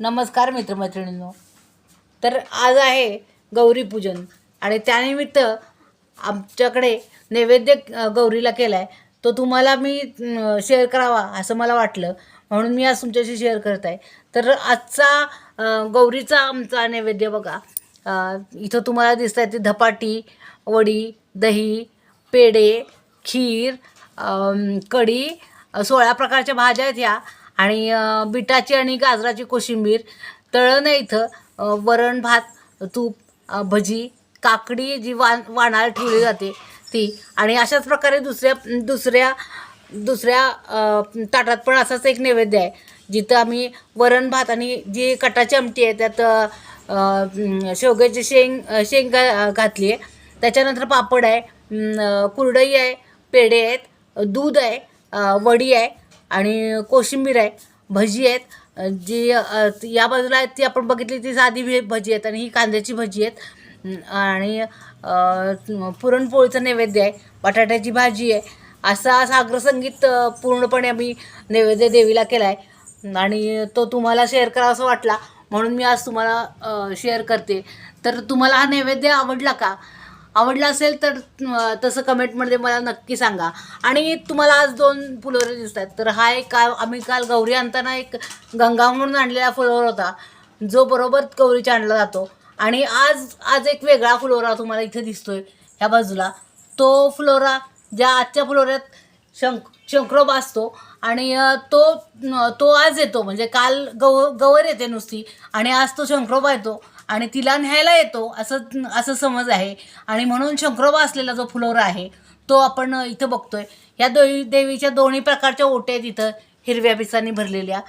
नमस्कार मित्रमैत्रिणींनो. तर आज आहे गौरीपूजन आणि त्यानिमित्त आमच्याकडे नैवेद्य गौरीला केला आहे तो तुम्हाला मी शेअर करावा असं मला वाटलं. म्हणून मी आज तुमच्याशी शेअर करत आहे. तर आजचा गौरीचा आमचा नैवेद्य बघा. इथं तुम्हाला दिसत आहे ते धपाटी वडी दही पेढे खीर कढी सोळा प्रकारच्या भाज्या आहेत ह्या. आणि बिटाची आणि गाजराची कोशिंबीर तळणं इथं. वरण भात तूप भजी काकडी जी वाण वाणाला ठेवली जाते ती. आणि अशाच प्रकारे दुसऱ्या दुसऱ्या दुसऱ्या ताटात पण असाच एक नैवेद्य आहे. जिथं आम्ही वरण भात आणि जी कटाची आमटी आहे त्यात शेवग्याचे शेवग्याची शेंग शेंगा घातली आहे. त्याच्यानंतर पापड आहे कुरडई आहे पेढे आहेत दूध आहे वडी आहे आणि कोशिंबीर आहे भजी आहेत. जी या बाजूला आहेत ती आपण बघितली ती साधी भजी आहेत आणि ही कांद्याची भजी आहेत. आणि पुरणपोळीचं नैवेद्य आहे बटाट्याची भाजी आहे. असा साग्रसंगीत पूर्णपणे आम्ही नैवेद्य देवीला केला आहे आणि तो तुम्हाला शेअर करा असं वाटला म्हणून मी आज तुम्हाला शेअर करते. तर तुम्हाला हा नैवेद्य आवडला का? आवडला असेल तर तसं कमेंटमध्ये मला नक्की सांगा. आणि तुम्हाला आज दोन फुलोरे दिसत आहेत तर हा एक काल आम्ही काल गौरी आणताना एक गंगा म्हणून आणलेला फुलोरा होता. जो बरोबर गौरीच्या आणला जातो. आणि आज आज एक वेगळा फुलोरा तुम्हाला इथे दिसतोय ह्या बाजूला. तो फुलोरा ज्या आजच्या फुलोऱ्यात शंक शंकरोबा असतो आणि तो तो आज येतो. म्हणजे काल गव गवर येते नुसती आणि आज तो शंकरोबा येतो आणि तिला न्यायला येतो असं असं समज आहे. आणि म्हणून शंकरोबा असलेला जो फुलोरा आहे तो आपण इथं बघतोय. या दो देवीच्या दोन्ही प्रकारच्या ओट्या आहेत इथं हिरव्या पिसांनी भरलेल्या.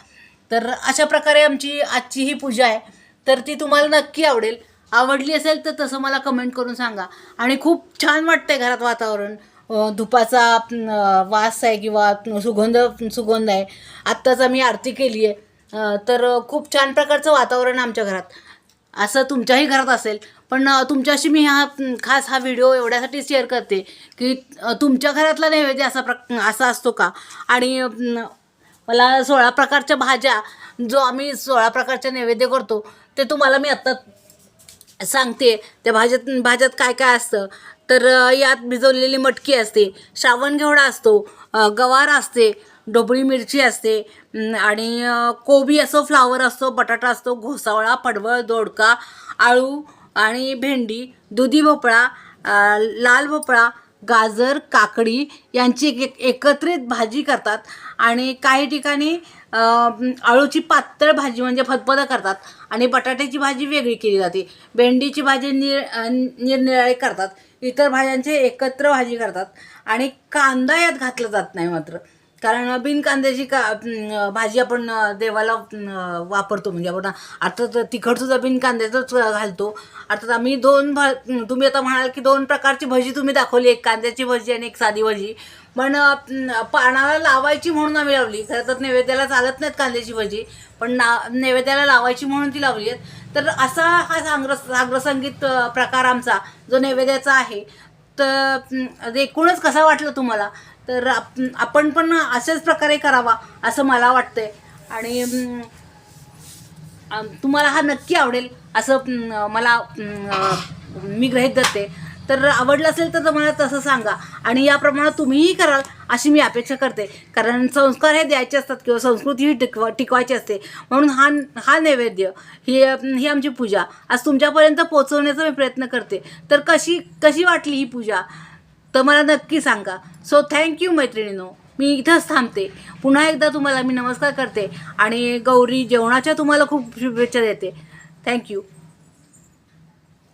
तर अशा प्रकारे आमची आजची ही पूजा आहे. तर ती तुम्हाला नक्की आवडेल. आवडली असेल तर तसं मला कमेंट करून सांगा. आणि खूप छान वाटतंय घरात वातावरण. धुपाचा वास आहे किंवा सुगंध सुगंध आहे. आत्ताच आम्ही आरती केली आहे. तर खूप छान प्रकारचं वातावरण आमच्या घरात. असं तुमच्याही घरात असेल. पण तुमच्याशी मी हा खास हा व्हिडिओ एवढ्यासाठी शेअर करते की तुमच्या घरातला नैवेद्य असा प्र असा असतो का? आणि मला सोळा प्रकारच्या भाज्या जो आम्ही सोळा प्रकारच्या नैवेद्य करतो ते तुम्हाला मी आत्ता सांगते. त्या भाज्यात भाज्यात काय काय असतं? तर यात भिजवलेली मटकी असते श्रावण घेवडा असतो गवार असते ढोबळी मिरची असते आणि कोबी असो फ्लावर असतो बटाटा असतो घोसावळा पडवळ दोडका आळू आणि भेंडी दुधी भोपळा लाल भोपळा गाजर काकडी यांची एक एक- एकत्रित भाजी करतात आणि काही ठिकाणी आळूची पातळ भाजी म्हणजे फतफद करतात आणि बटाट्याची भाजी वेगळी केली जाते. भेंडीची भाजी निर निरनिराळी करतात. इतर भाज्यांचे एकत्र भाजी करतात आणि कांदा यात घातला जात नाही मात्र. कारण बिन कांद्याची का भाजी आपण देवाला वापरतो. म्हणजे आपण अर्थात तर सुद्धा बिन कांद्याचंच घालतो. अर्थात आम्ही दोन भा तुम्ही आता म्हणाल की दोन प्रकारची भजी तुम्ही दाखवली. एक कांद्याची भजी आणि एक साधी भजी. पण पानाला लावायची म्हणून आम्ही लावली. खरं तर नैवेद्याला चालत नाहीत कांद्याची भजी. पण ना नैवेद्याला लावायची म्हणून ती लावली आहेत. तर असा हा सांग्र सांग्रसंगीत प्रकार आमचा जो नैवेद्याचा आहे. तर एकूणच कसा वाटलं तुम्हाला? तर आप आपण पण अशाच प्रकारे करावा असं मला वाटतंय. आणि तुम्हाला हा नक्की आवडेल असं मला मी गृहित धरते. तर आवडलं असेल तर मला तसं सांगा. आणि याप्रमाणे तुम्हीही कराल. अशी मी अपेक्षा करते. कारण संस्कार हे द्यायचे असतात किंवा संस्कृती ही टिकवा टिकवायची असते. म्हणून हा हा नैवेद्य ही ही आमची पूजा. आज तुमच्यापर्यंत पोचवण्याचा मी प्रयत्न करते. तर कशी कशी वाटली ही पूजा? तर मला नक्की सांगा. So thank you मैत्रिणीनो. मी इथंच थांबते. पुन्हा एकदा तुम्हाला मी नमस्कार करते. आणि गौरी जेवणाच्या तुम्हाला खूप शुभेच्छा देते. थँक्यू